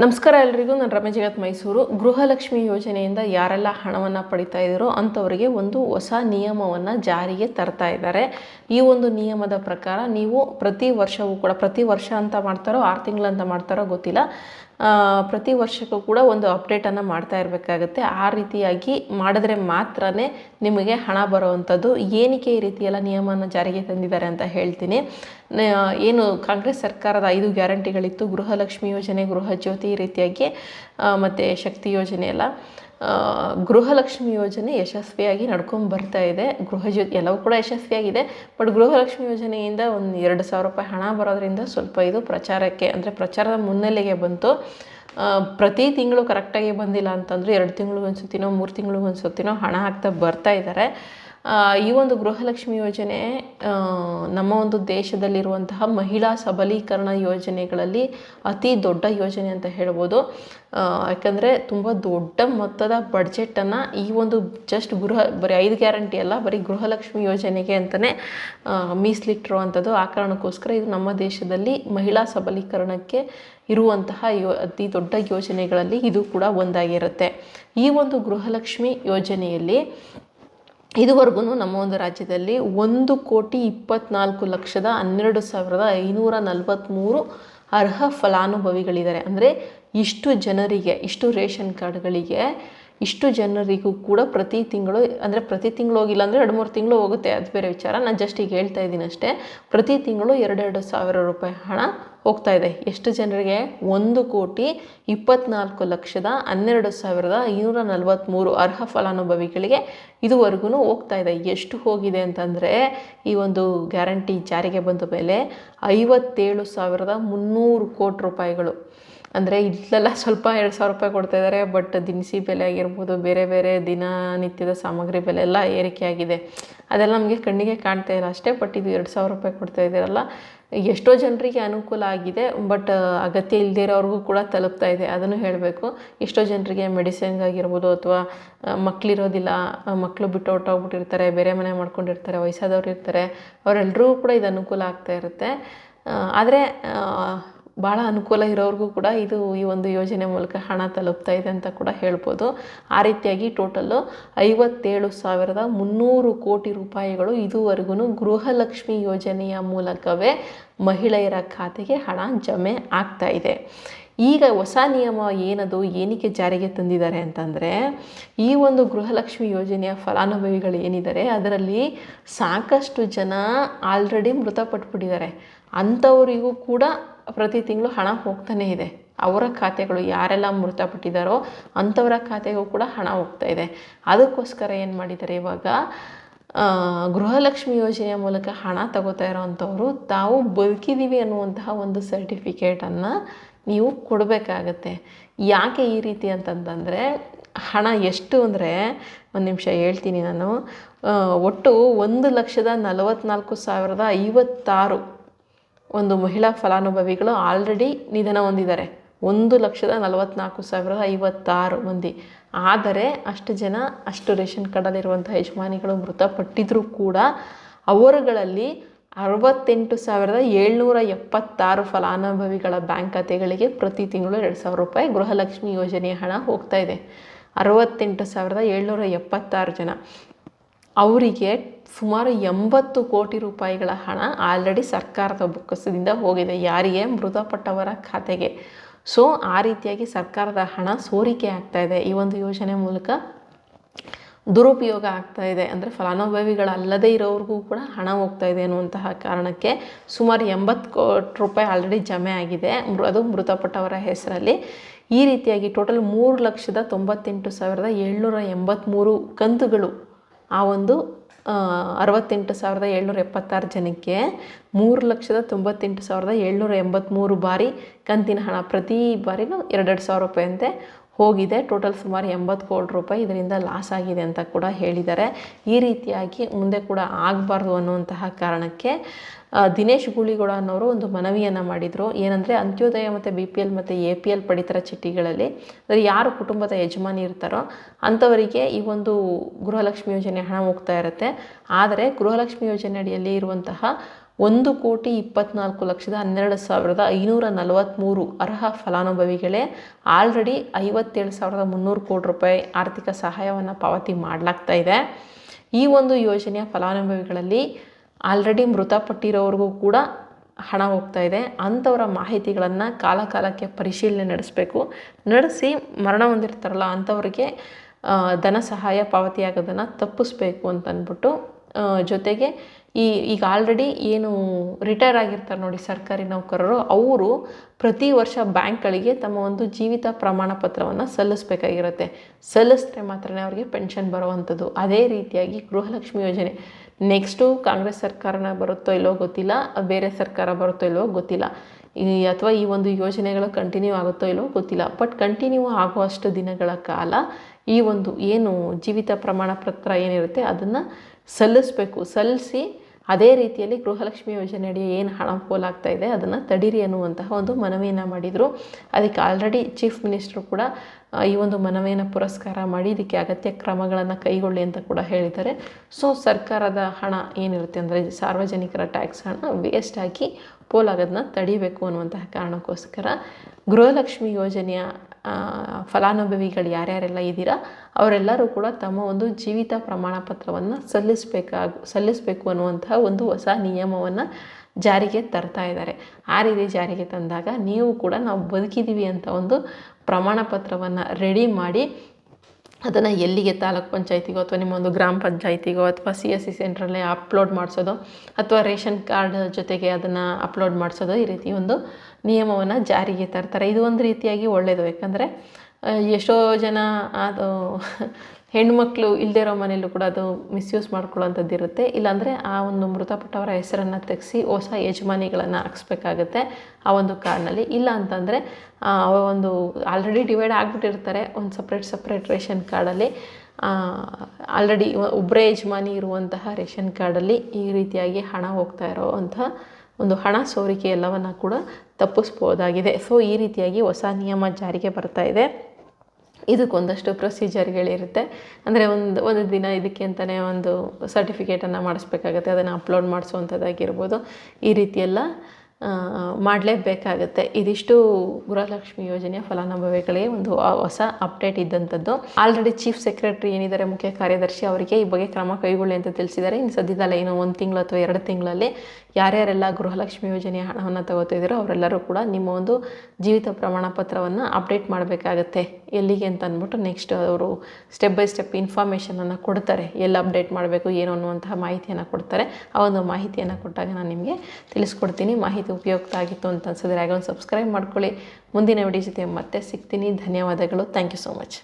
ನಮಸ್ಕಾರ ಎಲ್ರಿಗೂ, ನಾನು ರಮೇಶ್ ಜಗತ್ ಮೈಸೂರು. ಗೃಹಲಕ್ಷ್ಮಿ ಯೋಜನೆಯಿಂದ ಯಾರೆಲ್ಲ ಹಣವನ್ನು ಪಡಿತಾ ಇದ್ದಾರೋ ಅಂಥವರಿಗೆ ಒಂದು ಹೊಸ ನಿಯಮವನ್ನು ಜಾರಿಗೆ ತರ್ತಾ ಇದ್ದಾರೆ. ಈ ಒಂದು ನಿಯಮದ ಪ್ರಕಾರ ನೀವು ಪ್ರತಿ ವರ್ಷವೂ ಕೂಡ, ಪ್ರತಿ ವರ್ಷ ಅಂತ ಮಾಡ್ತಾರೋ, ಆರು ತಿಂಗಳಂತ ಮಾಡ್ತಾರೋ ಗೊತ್ತಿಲ್ಲ. ಪ್ರತಿ ವರ್ಷಕ್ಕೂ ಕೂಡ ಒಂದು ಅಪ್ಡೇಟನ್ನು ಮಾಡ್ತಾ ಇರಬೇಕಾಗತ್ತೆ. ಆ ರೀತಿಯಾಗಿ ಮಾಡಿದ್ರೆ ಮಾತ್ರ ನಿಮಗೆ ಹಣ ಬರುವಂಥದ್ದು. ಏನಕ್ಕೆ ಈ ರೀತಿಯೆಲ್ಲ ನಿಯಮವನ್ನು ಜಾರಿಗೆ ತಂದಿದ್ದಾರೆ ಅಂತ ಹೇಳ್ತೀನಿ. ಏನು ಕಾಂಗ್ರೆಸ್ ಸರ್ಕಾರದ ಐದು ಗ್ಯಾರಂಟಿಗಳಿತ್ತು. ಗೃಹಲಕ್ಷ್ಮಿ ಯೋಜನೆ, ಗೃಹ ಜ್ಯೋತಿ ಈ ರೀತಿಯಾಗಿ ಮತ್ತು ಶಕ್ತಿ ಯೋಜನೆ ಎಲ್ಲ. ಗೃಹಲಕ್ಷ್ಮಿ ಯೋಜನೆ ಯಶಸ್ವಿಯಾಗಿ ನಡ್ಕೊಂಡು ಬರ್ತಾ ಇದೆ. ಗೃಹ ಜ್ಯೋತಿ ಎಲ್ಲವೂ ಕೂಡ ಯಶಸ್ವಿಯಾಗಿದೆ. ಬಟ್ ಗೃಹಲಕ್ಷ್ಮಿ ಯೋಜನೆಯಿಂದ ಒಂದು ಎರಡು ಸಾವಿರ ರೂಪಾಯಿ ಹಣ ಬರೋದ್ರಿಂದ ಸ್ವಲ್ಪ ಇದು ಪ್ರಚಾರಕ್ಕೆ, ಅಂದರೆ ಪ್ರಚಾರದ ಮುನ್ನೆಲೆಗೆ ಬಂತು. ಪ್ರತಿ ತಿಂಗಳು ಕರೆಕ್ಟಾಗಿ ಬಂದಿಲ್ಲ ಅಂತಂದರೆ ಎರಡು ತಿಂಗಳು ಒಂದ್ಸತಿನೋ ಮೂರು ತಿಂಗಳು ಒಂದ್ಸತಿನೋ ಹಣ ಹಾಕ್ತಾ ಬರ್ತಾ ಇದ್ದಾರೆ ಈ ಒಂದು ಗೃಹಲಕ್ಷ್ಮಿ ಯೋಜನೆ ನಮ್ಮ ಒಂದು ದೇಶದಲ್ಲಿರುವಂತಹ ಮಹಿಳಾ ಸಬಲೀಕರಣ ಯೋಜನೆಗಳಲ್ಲಿ ಅತಿ ದೊಡ್ಡ ಯೋಜನೆ ಅಂತ ಹೇಳ್ಬೋದು. ಯಾಕಂದರೆ ತುಂಬ ದೊಡ್ಡ ಮೊತ್ತದ ಬಡ್ಜೆಟನ್ನು ಈ ಒಂದು ಜಸ್ಟ್ ಗೃಹ, ಬರೀ ಐದು ಗ್ಯಾರಂಟಿ ಅಲ್ಲ, ಬರೀ ಗೃಹಲಕ್ಷ್ಮಿ ಯೋಜನೆಗೆ ಅಂತಲೇ ಮೀಸಲಿಟ್ಟಿರುವಂಥದ್ದು ಆ ಕಾರಣಕ್ಕೋಸ್ಕರ ಇದು ನಮ್ಮ ದೇಶದಲ್ಲಿ ಮಹಿಳಾ ಸಬಲೀಕರಣಕ್ಕೆ ಇರುವಂತಹ ಯೋ, ಅತಿ ದೊಡ್ಡ ಯೋಜನೆಗಳಲ್ಲಿ ಇದು ಕೂಡ ಒಂದಾಗಿರುತ್ತೆ. ಈ ಒಂದು ಗೃಹಲಕ್ಷ್ಮಿ ಯೋಜನೆಯಲ್ಲಿ ಇದುವರೆಗೂ ನಮ್ಮ ಒಂದು ರಾಜ್ಯದಲ್ಲಿ ಒಂದು ಕೋಟಿ ಇಪ್ಪತ್ನಾಲ್ಕು ಲಕ್ಷದ ಹನ್ನೆರಡು ಸಾವಿರದ ಐನೂರ ನಲವತ್ತ್ಮೂರು ಅರ್ಹ ಫಲಾನುಭವಿಗಳಿದ್ದಾರೆ. ಅಂದರೆ ಇಷ್ಟು ಜನರಿಗೆ, ಇಷ್ಟು ರೇಷನ್ ಕಾರ್ಡ್ಗಳಿಗೆ ಇಷ್ಟು ಜನರಿಗೂ ಕೂಡ ಪ್ರತಿ ತಿಂಗಳು, ಅಂದರೆ ಪ್ರತಿ ತಿಂಗಳು ಹೋಗಿಲ್ಲ ಅಂದರೆ ಎರಡು ಮೂರು ತಿಂಗಳು ಹೋಗುತ್ತೆ. ಅದು ಬೇರೆ ವಿಚಾರ. ನಾನು ಜಸ್ಟ್ ಈಗ ಹೇಳ್ತಾ ಇದ್ದೀನಿ ಅಷ್ಟೇ. ಪ್ರತಿ ತಿಂಗಳು ಎರಡೆರಡು ಸಾವಿರ ರೂಪಾಯಿ ಹಣ ಹೋಗ್ತಾ ಇದೆ. ಎಷ್ಟು ಜನರಿಗೆ? ಒಂದು ಕೋಟಿ ಇಪ್ಪತ್ನಾಲ್ಕು ಲಕ್ಷದ ಹನ್ನೆರಡು ಸಾವಿರದ ಐನೂರ ನಲವತ್ತ್ಮೂರು ಅರ್ಹ ಫಲಾನುಭವಿಗಳಿಗೆ ಇದುವರೆಗೂ ಹೋಗ್ತಾ ಇದೆ. ಎಷ್ಟು ಹೋಗಿದೆ ಅಂತಂದರೆ, ಈ ಒಂದು ಗ್ಯಾರಂಟಿ ಜಾರಿಗೆ ಬಂದ ಮೇಲೆ ಐವತ್ತೇಳು ಸಾವಿರದ ಮುನ್ನೂರು ಕೋಟಿ ರೂಪಾಯಿಗಳು. ಅಂದರೆ ಇಲ್ಲೆಲ್ಲ ಸ್ವಲ್ಪ ಎರಡು ಸಾವಿರ ರೂಪಾಯಿ ಕೊಡ್ತಾ ಇದ್ದಾರೆ ಬಟ್ ದಿನಸಿ ಬೆಲೆ ಆಗಿರ್ಬೋದು, ಬೇರೆ ಬೇರೆ ದಿನನಿತ್ಯದ ಸಾಮಗ್ರಿ ಬೆಲೆ ಎಲ್ಲ ಏರಿಕೆ ಆಗಿದೆ. ಅದೆಲ್ಲ ನಮಗೆ ಕಣ್ಣಿಗೆ ಕಾಣ್ತಾ ಇಲ್ಲ ಅಷ್ಟೇ ಬಟ್ ಇದು ಎರಡು ಸಾವಿರ ರೂಪಾಯಿ ಕೊಡ್ತಾ ಇದ್ದೀರಲ್ಲ ಎಷ್ಟೋ ಜನರಿಗೆ ಅನುಕೂಲ ಆಗಿದೆ ಬಟ್ ಅಗತ್ಯ ಇಲ್ಲದೇ ಇರೋವ್ರಿಗೂ ಕೂಡ ತಲುಪ್ತಾ ಇದೆ, ಅದನ್ನು ಹೇಳಬೇಕು. ಎಷ್ಟೋ ಜನರಿಗೆ ಮೆಡಿಸಿನ್ಗಾಗಿರ್ಬೋದು ಅಥವಾ ಮಕ್ಕಳಿರೋದಿಲ್ಲ ಮಕ್ಕಳು ಬಿಟ್ಟು ಹೊಟ್ಟೋಗ್ಬಿಟ್ಟಿರ್ತಾರೆ ಬೇರೆ ಮನೆ ಮಾಡ್ಕೊಂಡಿರ್ತಾರೆ, ವಯಸ್ಸಾದವ್ರು ಇರ್ತಾರೆ ಅವರೆಲ್ಲರೂ ಕೂಡ ಇದು ಅನುಕೂಲ ಆಗ್ತಾ ಇರುತ್ತೆ. ಆದರೆ ಭಾಳ ಅನುಕೂಲ ಇರೋರಿಗೂ ಕೂಡ ಇದು ಈ ಒಂದು ಯೋಜನೆ ಮೂಲಕ ಹಣ ತಲುಪ್ತಾ ಇದೆ ಅಂತ ಕೂಡ ಹೇಳ್ಬೋದು. ಆ ರೀತಿಯಾಗಿ ಟೋಟಲ್ಲು ಐವತ್ತೇಳು ಸಾವಿರದ ಮುನ್ನೂರು ಕೋಟಿ ರೂಪಾಯಿಗಳು ಇದುವರೆಗೂ ಗೃಹಲಕ್ಷ್ಮಿ ಯೋಜನೆಯ ಮೂಲಕವೇ ಮಹಿಳೆಯರ ಖಾತೆಗೆ ಹಣ ಜಮೆ ಆಗ್ತಾ ಇದೆ. ಈಗ ಹೊಸ ನಿಯಮ ಏನದು, ಏನಕ್ಕೆ ಜಾರಿಗೆ ತಂದಿದ್ದಾರೆ ಅಂತಂದರೆ, ಈ ಒಂದು ಗೃಹಲಕ್ಷ್ಮಿ ಯೋಜನೆಯ ಫಲಾನುಭವಿಗಳು ಏನಿದ್ದಾರೆ, ಅದರಲ್ಲಿ ಸಾಕಷ್ಟು ಜನ ಆಲ್ರೆಡಿ ಮೃತಪಟ್ಬಿಟ್ಟಿದ್ದಾರೆ. ಅಂಥವರಿಗೂ ಕೂಡ ಪ್ರತಿ ತಿಂಗಳು ಹಣ ಹೋಗ್ತಾನೇ ಇದೆ. ಅವರ ಖಾತೆಗಳು ಯಾರೆಲ್ಲ ಮೃತಪಟ್ಟಿದ್ದಾರೋ ಅಂಥವರ ಖಾತೆಗೂ ಕೂಡ ಹಣ ಹೋಗ್ತಾ ಇದೆ. ಅದಕ್ಕೋಸ್ಕರ ಏನು ಮಾಡಿದ್ದಾರೆ ಇವಾಗ ಗೃಹಲಕ್ಷ್ಮಿ ಯೋಜನೆಯ ಮೂಲಕ ಹಣ ತಗೋತಾ ಇರೋವಂಥವ್ರು ತಾವು ಬದುಕಿದ್ದೀವಿ ಅನ್ನುವಂತಹ ಒಂದು ಸರ್ಟಿಫಿಕೇಟನ್ನು ನೀವು ಕೊಡಬೇಕಾಗತ್ತೆ. ಯಾಕೆ ಈ ರೀತಿ ಅಂತಂತಂದರೆ, ಹಣ ಎಷ್ಟು ಅಂದರೆ, ಒಂದು ನಿಮಿಷ ಹೇಳ್ತೀನಿ ನಾನು ಒಟ್ಟು ಒಂದು ಲಕ್ಷದ ನಲವತ್ತ್ನಾಲ್ಕು ಸಾವಿರದ ಐವತ್ತಾರು ಒಂದು ಮಹಿಳಾ ಫಲಾನುಭವಿಗಳು ಆಲ್ರೆಡಿ ನಿಧನ ಹೊಂದಿದ್ದಾರೆ. ಒಂದು ಲಕ್ಷದ ನಲವತ್ತ್ನಾಲ್ಕು ಸಾವಿರದ ಐವತ್ತಾರು ಮಂದಿ. ಆದರೆ ಅಷ್ಟು ಜನ, ಅಷ್ಟು ರೇಷನ್ ಕಾರ್ಡಲ್ಲಿರುವಂಥ ಯಜಮಾನಿಗಳು ಮೃತಪಟ್ಟಿದ್ರೂ ಕೂಡ ಅವರುಗಳಲ್ಲಿ ಅರವತ್ತೆಂಟು ಸಾವಿರದ ಏಳ್ನೂರ ಎಪ್ಪತ್ತಾರು ಫಲಾನುಭವಿಗಳ ಬ್ಯಾಂಕ್ ಖಾತೆಗಳಿಗೆ ಪ್ರತಿ ತಿಂಗಳು ಎರಡು ಸಾವಿರ ರೂಪಾಯಿ ಗೃಹಲಕ್ಷ್ಮಿ ಯೋಜನೆಯ ಹಣ ಹೋಗ್ತಾ ಇದೆ. ಅರವತ್ತೆಂಟು ಸಾವಿರದ ಏಳ್ನೂರ ಎಪ್ಪತ್ತಾರು ಜನ. ಅವರಿಗೆ ಸುಮಾರು ಎಂಬತ್ತು ಕೋಟಿ ರೂಪಾಯಿಗಳ ಹಣ ಆಲ್ರೆಡಿ ಸರ್ಕಾರದ ಬೊಕ್ಕಸದಿಂದ ಹೋಗಿದೆ. ಯಾರಿಗೆ? ಮೃತಪಟ್ಟವರ ಖಾತೆಗೆ. ಸೊ ಆ ರೀತಿಯಾಗಿ ಸರ್ಕಾರದ ಹಣ ಸೋರಿಕೆ ಆಗ್ತಾ ಇದೆ. ಈ ಒಂದು ಯೋಜನೆ ಮೂಲಕ ದುರುಪಯೋಗ ಆಗ್ತಾ ಇದೆ. ಅಂದರೆ ಫಲಾನುಭವಿಗಳಲ್ಲದೇ ಇರೋವ್ರಿಗೂ ಕೂಡ ಹಣ ಹೋಗ್ತಾ ಇದೆ ಅನ್ನುವಂತಹ ಕಾರಣಕ್ಕೆ ಸುಮಾರು ಎಂಬತ್ತು ಕೋಟಿ ರೂಪಾಯಿ ಆಲ್ರೆಡಿ ಜಮೆ ಆಗಿದೆ. ಅದು ಮೃತಪಟ್ಟವರ ಹೆಸರಲ್ಲಿ. ಈ ರೀತಿಯಾಗಿ ಟೋಟಲ್ ಮೂರು ಲಕ್ಷದ ತೊಂಬತ್ತೆಂಟು ಸಾವಿರದ ಏಳ್ನೂರ ಎಂಬತ್ತ್ಮೂರು ಕಂತುಗಳು ಆ ಒಂದು ಅರವತ್ತೆಂಟು ಸಾವಿರದ ಏಳ್ನೂರ ಎಪ್ಪತ್ತಾರು ಜನಕ್ಕೆ ಮೂರು ಲಕ್ಷದ ತೊಂಬತ್ತೆಂಟು ಸಾವಿರದ ಏಳ್ನೂರ ಎಂಬತ್ತ್ಮೂರು ಬಾರಿ ಕಂತಿನ ಹಣ ಪ್ರತಿ ಬಾರಿನೂ ಎರಡೆರಡು ಸಾವಿರ ರೂಪಾಯಿ ಅಂತೆ. ಹೋಗಿದೆ. ಟೋಟಲ್ ಸುಮಾರು ಎಂಬತ್ತು ಕೋಟಿ ರೂಪಾಯಿ ಇದರಿಂದ ಲಾಸ್ ಆಗಿದೆ ಅಂತ ಕೂಡ ಹೇಳಿದ್ದಾರೆ. ಈ ರೀತಿಯಾಗಿ ಮುಂದೆ ಕೂಡ ಆಗಬಾರ್ದು ಅನ್ನುವಂತಹ ಕಾರಣಕ್ಕೆ ದಿನೇಶ್ ಗೂಳಿಗೌಡ ಅನ್ನೋರು ಒಂದು ಮನವಿಯನ್ನು ಮಾಡಿದರು. ಏನಂದರೆ, ಅಂತ್ಯೋದಯ ಮತ್ತು ಬಿ ಪಿ ಎಲ್ ಮತ್ತು ಎ ಪಿ ಎಲ್ ಪಡಿತರ ಚೀಟಿಗಳಲ್ಲಿ, ಅಂದರೆ ಯಾರು ಕುಟುಂಬದ ಯಜಮಾನಿ ಇರ್ತಾರೋ ಅಂಥವರಿಗೆ ಈ ಒಂದು ಗೃಹಲಕ್ಷ್ಮಿ ಯೋಜನೆ ಹಣ ಹೋಗ್ತಾ ಇರುತ್ತೆ. ಆದರೆ ಗೃಹಲಕ್ಷ್ಮಿ ಯೋಜನೆ ಅಡಿಯಲ್ಲಿ ಇರುವಂತಹ ಒಂದು ಕೋಟಿ ಇಪ್ಪತ್ನಾಲ್ಕು ಲಕ್ಷದ ಹನ್ನೆರಡು ಸಾವಿರದ ಐನೂರ ನಲವತ್ತ್ಮೂರು ಅರ್ಹ ಫಲಾನುಭವಿಗಳೇ ಆಲ್ರೆಡಿ ಐವತ್ತೇಳು ಸಾವಿರದ ಮುನ್ನೂರು ಕೋಟಿ ರೂಪಾಯಿ ಆರ್ಥಿಕ ಸಹಾಯವನ್ನು ಪಾವತಿ ಮಾಡಲಾಗ್ತಾ ಇದೆ. ಈ ಒಂದು ಯೋಜನೆಯ ಫಲಾನುಭವಿಗಳಲ್ಲಿ ಆಲ್ರೆಡಿ ಮೃತಪಟ್ಟಿರೋರಿಗೂ ಕೂಡ ಹಣ ಹೋಗ್ತಾ ಇದೆ. ಅಂಥವರ ಮಾಹಿತಿಗಳನ್ನು ಕಾಲ ಕಾಲಕ್ಕೆ ಪರಿಶೀಲನೆ ನಡೆಸಬೇಕು. ನಡೆಸಿ ಮರಣ ಹೊಂದಿರ್ತಾರಲ್ಲ ಅಂಥವ್ರಿಗೆ ಧನ ಸಹಾಯ ಪಾವತಿಯಾಗೋದನ್ನು ತಪ್ಪಿಸ್ಬೇಕು ಅಂತಂದ್ಬಿಟ್ಟು ಜೊತೆಗೆ ಈ ಈಗ ಆಲ್ರೆಡಿ ಏನು ರಿಟೈರ್ ಆಗಿರ್ತಾರೆ ನೋಡಿ ಸರ್ಕಾರಿ ನೌಕರರು, ಅವರು ಪ್ರತಿ ವರ್ಷ ಬ್ಯಾಂಕ್ಗಳಿಗೆ ತಮ್ಮ ಒಂದು ಜೀವಿತ ಪ್ರಮಾಣ ಪತ್ರವನ್ನು ಸಲ್ಲಿಸಬೇಕಾಗಿರುತ್ತೆ. ಸಲ್ಲಿಸಿದ್ರೆ ಮಾತ್ರ ಅವರಿಗೆ ಪೆನ್ಷನ್ ಬರುವಂಥದ್ದು. ಅದೇ ರೀತಿಯಾಗಿ ಗೃಹಲಕ್ಷ್ಮಿ ಯೋಜನೆ. ನೆಕ್ಸ್ಟು ಕಾಂಗ್ರೆಸ್ ಸರ್ಕಾರನ ಬರುತ್ತೋ ಇಲ್ಲವೋ ಗೊತ್ತಿಲ್ಲ, ಬೇರೆ ಸರ್ಕಾರ ಬರುತ್ತೋ ಇಲ್ವೋ ಗೊತ್ತಿಲ್ಲ. ಈ ಅಥವಾ ಈ ಒಂದು ಯೋಜನೆಗಳು ಕಂಟಿನ್ಯೂ ಆಗುತ್ತೋ ಇಲ್ಲವೋ ಗೊತ್ತಿಲ್ಲ. ಬಟ್ ಕಂಟಿನ್ಯೂ ಆಗುವಷ್ಟು ದಿನಗಳ ಕಾಲ ಈ ಒಂದು ಏನು ಜೀವಿತ ಪ್ರಮಾಣ ಪತ್ರ ಏನಿರುತ್ತೆ, ಅದನ್ನು ಸಲ್ಲಿಸಬೇಕು. ಸಲ್ಲಿಸಿ ಅದೇ ರೀತಿಯಲ್ಲಿ ಗೃಹಲಕ್ಷ್ಮಿ ಯೋಜನೆಯಡಿ ಏನು ಹಣ ಪೋಲಾಗ್ತಾ ಇದೆ, ಅದನ್ನು ತಡೀರಿ ಅನ್ನುವಂತಹ ಒಂದು ಮನವಿಯನ್ನು ಮಾಡಿದರು. ಅದಕ್ಕೆ ಆಲ್ರೆಡಿ ಚೀಫ್ ಮಿನಿಸ್ಟ್ರು ಕೂಡ ಈ ಒಂದು ಮನವಿಯನ್ನು ಪುರಸ್ಕಾರ ಮಾಡಿ, ಇದಕ್ಕೆ ಅಗತ್ಯ ಕ್ರಮಗಳನ್ನು ಕೈಗೊಳ್ಳಿ ಅಂತ ಕೂಡ ಹೇಳಿದ್ದಾರೆ. ಸೊ ಸರ್ಕಾರದ ಹಣ ಏನಿರುತ್ತೆ ಅಂದರೆ ಸಾರ್ವಜನಿಕರ ಟ್ಯಾಕ್ಸ್ ಹಣ ವೇಸ್ಟ್ ಆಗಿ ಪೋಲಾಗೋದನ್ನ ತಡಿಬೇಕು ಅನ್ನುವಂತಹ ಕಾರಣಕ್ಕೋಸ್ಕರ ಗೃಹಲಕ್ಷ್ಮಿ ಯೋಜನೆಯ ಫಲಾನುಭವಿಗಳು ಯಾರ್ಯಾರೆಲ್ಲ ಇದ್ದೀರಾ, ಅವರೆಲ್ಲರೂ ಕೂಡ ತಮ್ಮ ಒಂದು ಜೀವಿತ ಪ್ರಮಾಣ ಪತ್ರವನ್ನು ಸಲ್ಲಿಸಬೇಕಾಗ, ಸಲ್ಲಿಸಬೇಕು ಅನ್ನುವಂತಹ ಒಂದು ಹೊಸ ನಿಯಮವನ್ನು ಜಾರಿಗೆ ತರ್ತಾ ಇದ್ದಾರೆ. ಆ ರೀತಿ ಜಾರಿಗೆ ತಂದಾಗ ನೀವು ಕೂಡ ನಾವು ಬದುಕಿದ್ದೀವಿ ಅಂತ ಒಂದು ಪ್ರಮಾಣ ಪತ್ರವನ್ನು ರೆಡಿ ಮಾಡಿ ಅದನ್ನು ಎಲ್ಲಿಗೆ ತಾಲೂಕು ಪಂಚಾಯತಿಗೋ ಅಥವಾ ನಿಮ್ಮ ಒಂದು ಗ್ರಾಮ ಪಂಚಾಯತಿಗೋ ಅಥವಾ ಸಿ ಎಸ್ ಸಿ ಸೆಂಟ್ರಲ್ಲೇ ಅಪ್ಲೋಡ್ ಮಾಡಿಸೋದು ಅಥವಾ ರೇಷನ್ ಕಾರ್ಡ್ ಜೊತೆಗೆ ಅದನ್ನು ಅಪ್ಲೋಡ್ ಮಾಡಿಸೋದು ಈ ರೀತಿ ಒಂದು ನಿಯಮವನ್ನು ಜಾರಿಗೆ ತರ್ತಾರೆ. ಇದು ಒಂದು ರೀತಿಯಾಗಿ ಒಳ್ಳೆಯದು ಯಾಕಂದರೆ ಎಷ್ಟೋ ಜನ ಅದು ಹೆಣ್ಮಕ್ಳು ಇಲ್ಲದೇ ಇರೋ ಮನೇಲೂ ಕೂಡ ಅದು ಮಿಸ್ಯೂಸ್ ಮಾಡ್ಕೊಳ್ಳೋಂಥದ್ದು ಇರುತ್ತೆ. ಇಲ್ಲಾಂದರೆ ಆ ಒಂದು ಮೃತಪಟ್ಟವರ ಹೆಸರನ್ನು ತೆಗೆಸಿ ಹೊಸ ಯಜಮಾನಿಗಳನ್ನು ಹಾಕ್ಸ್ಬೇಕಾಗತ್ತೆ ಆ ಒಂದು ಕಾರ್ಡ್ನಲ್ಲಿ ಇಲ್ಲ ಅಂತಂದರೆ ಒಂದು ಆಲ್ರೆಡಿ ಡಿವೈಡ್ ಆಗಿಬಿಟ್ಟಿರ್ತಾರೆ ಒಂದು ಸಪ್ರೇಟ್ ಸಪ್ರೇಟ್ ರೇಷನ್ ಕಾರ್ಡಲ್ಲಿ ಆಲ್ರೆಡಿ ಒಬ್ಬರೇ ಯಜಮಾನಿ ಇರುವಂತಹ ರೇಷನ್ ಕಾರ್ಡಲ್ಲಿ ಈ ರೀತಿಯಾಗಿ ಹಣ ಹೋಗ್ತಾ ಇರೋವಂತಹ ಒಂದು ಹಣ ಸೋರಿಕೆ ಎಲ್ಲವನ್ನು ಕೂಡ ತಪ್ಪಿಸ್ಬೋದಾಗಿದೆ. ಸೊ ಈ ರೀತಿಯಾಗಿ ಹೊಸ ನಿಯಮ ಜಾರಿಗೆ ಬರ್ತಾ ಇದೆ. ಇದಕ್ಕೊಂದಷ್ಟು ಪ್ರೊಸೀಜರ್ಗಳಿರುತ್ತೆ. ಅಂದರೆ ಒಂದು ಒಂದು ದಿನ ಇದಕ್ಕೆ ಅಂತಲೇ ಒಂದು ಸರ್ಟಿಫಿಕೇಟನ್ನು ಮಾಡಿಸ್ಬೇಕಾಗತ್ತೆ, ಅದನ್ನು ಅಪ್ಲೋಡ್ ಮಾಡಿಸುವಂಥದ್ದಾಗಿರ್ಬೋದು. ಈ ರೀತಿಯೆಲ್ಲ ಮಾಡಲೇಬೇಕಾಗತ್ತೆ. ಇದಿಷ್ಟು ಗೃಹಲಕ್ಷ್ಮಿ ಯೋಜನೆಯ ಫಲಾನುಭವಿಗಳಿಗೆ ಒಂದು ಹೊಸ ಅಪ್ಡೇಟ್ ಇದ್ದಂಥದ್ದು. ಆಲ್ರೆಡಿ ಚೀಫ್ ಸೆಕ್ರೆಟರಿ ಏನಿದ್ದಾರೆ, ಮುಖ್ಯ ಕಾರ್ಯದರ್ಶಿ ಅವರಿಗೆ ಈ ಬಗ್ಗೆ ಕ್ರಮ ಕೈಗೊಳ್ಳಿ ಅಂತ ತಿಳಿಸಿದ್ದಾರೆ. ಇನ್ನು ಸದ್ಯದಲ್ಲೇ ಏನೋ ಒಂದು ತಿಂಗಳು ಅಥವಾ ಎರಡು ತಿಂಗಳಲ್ಲಿ ಯಾರ್ಯಾರೆಲ್ಲ ಗೃಹಲಕ್ಷ್ಮಿ ಯೋಜನೆಯ ಹಣವನ್ನು ತಗೋತಿದ್ದೀರೋ ಅವರೆಲ್ಲರೂ ಕೂಡ ನಿಮ್ಮ ಒಂದು ಜೀವಿತ ಪ್ರಮಾಣ ಪತ್ರವನ್ನು ಅಪ್ಡೇಟ್ ಮಾಡಬೇಕಾಗತ್ತೆ. ಎಲ್ಲಿಗೆ ಅಂತ ಅಂದ್ಬಿಟ್ಟು ನೆಕ್ಸ್ಟ್ ಅವರು ಸ್ಟೆಪ್ ಬೈ ಸ್ಟೆಪ್ ಇನ್ಫಾರ್ಮೇಷನನ್ನು ಕೊಡ್ತಾರೆ. ಎಲ್ಲಿ ಅಪ್ಡೇಟ್ ಮಾಡಬೇಕು, ಏನು ಅನ್ನುವಂತಹ ಮಾಹಿತಿಯನ್ನು ಕೊಡ್ತಾರೆ. ಆ ಒಂದು ಮಾಹಿತಿಯನ್ನು ಕೊಟ್ಟಾಗ ನಾನು ನಿಮಗೆ ತಿಳಿಸ್ಕೊಡ್ತೀನಿ. ಮಾಹಿತಿ ಉಪಯುಕ್ತ ಆಗಿತ್ತು ಅಂತ ಅನ್ಸಿದ್ರೆ ಹಾಗೆ ಒಂದು ಸಬ್ಸ್ಕ್ರೈಬ್ ಮಾಡ್ಕೊಳ್ಳಿ. ಮುಂದಿನ ವಿಡಿಯೋ ಜೊತೆ ಮತ್ತೆ ಸಿಗ್ತೀನಿ. ಧನ್ಯವಾದಗಳು. Thank you so much